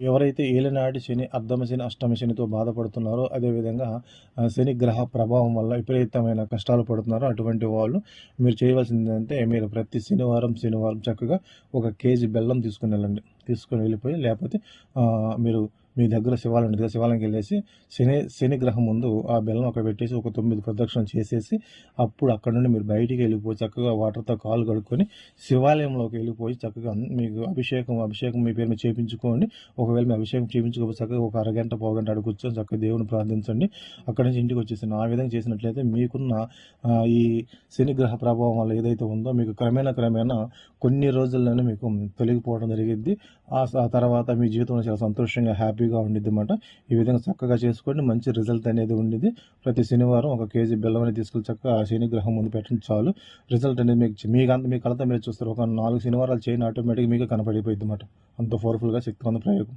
ఎవరైతే ఏలినాటి శని అర్ధమ శని అష్టమ శనితో బాధపడుతున్నారో అదేవిధంగా శని గ్రహ ప్రభావం వల్ల విపరీతమైన కష్టాలు పడుతున్నారో. అటువంటి వాళ్ళు మీరు చేయవలసింది ఏంటంటే మీరు ప్రతి శనివారం శనివారం చక్కగా ఒక కేజీ బెల్లం తీసుకుని వెళ్ళండి. తీసుకుని వెళ్ళిపోయి లేకపోతే మీరు మీ దగ్గర శివాలయం ఉంటుంది శివాలయంకి వెళ్ళేసి శని శని గ్రహం ముందు ఆ బెల్లం అక్కడ పెట్టేసి ఒక తొమ్మిది ప్రదక్షిణ చేసేసి అప్పుడు అక్కడ నుండి మీరు బయటికి వెళ్ళిపోయి చక్కగా వాటర్తో కాలు కడుక్కొని శివాలయంలోకి వెళ్ళిపోయి చక్కగా మీకు అభిషేకం అభిషేకం మీ పేరు మీద చేయించుకోండి ఒకవేళ మీ అభిషేకం చేయించుకోకపోతే చక్కగా ఒక అరగంట పోగంట అక్కడ కూర్చొని చక్కగా దేవుని ప్రార్థించండి. అక్కడ నుంచి ఇంటికి వచ్చేసి ఆ విధంగా చేసినట్లయితే మీకున్న ఈ శని గ్రహ ప్రభావం వల్ల ఏదైతే ఉందో మీకు క్రమేణా క్రమేణా కొన్ని రోజుల్లోనే మీకు తొలగిపోవడం జరిగింది ఆ తర్వాత మీ జీవితంలో చాలా సంతోషంగా హ్యాపీ హ్యాపీగా ఉండిద్ది అనమాట ఈ విధంగా చక్కగా చేసుకోండి మంచి రిజల్ట్ అనేది ఉండేది ప్రతి శనివారం ఒక కేజీ బెల్లం అనేది తీసుకెళ్ళి చక్కగా ఆ శనిగ్రహం ముందు పెట్టండి చాలు. రిజల్ట్ అనేది మీకు మీకు అంత మీ కలతో మీరు చూస్తారు. ఒక నాలుగు శనివారాలు చేయని ఆటోమేటిక్గా మీకు కనపడిపోయింది అనమాట అంత పవర్ఫుల్గా శక్తివంత ప్రయోగం.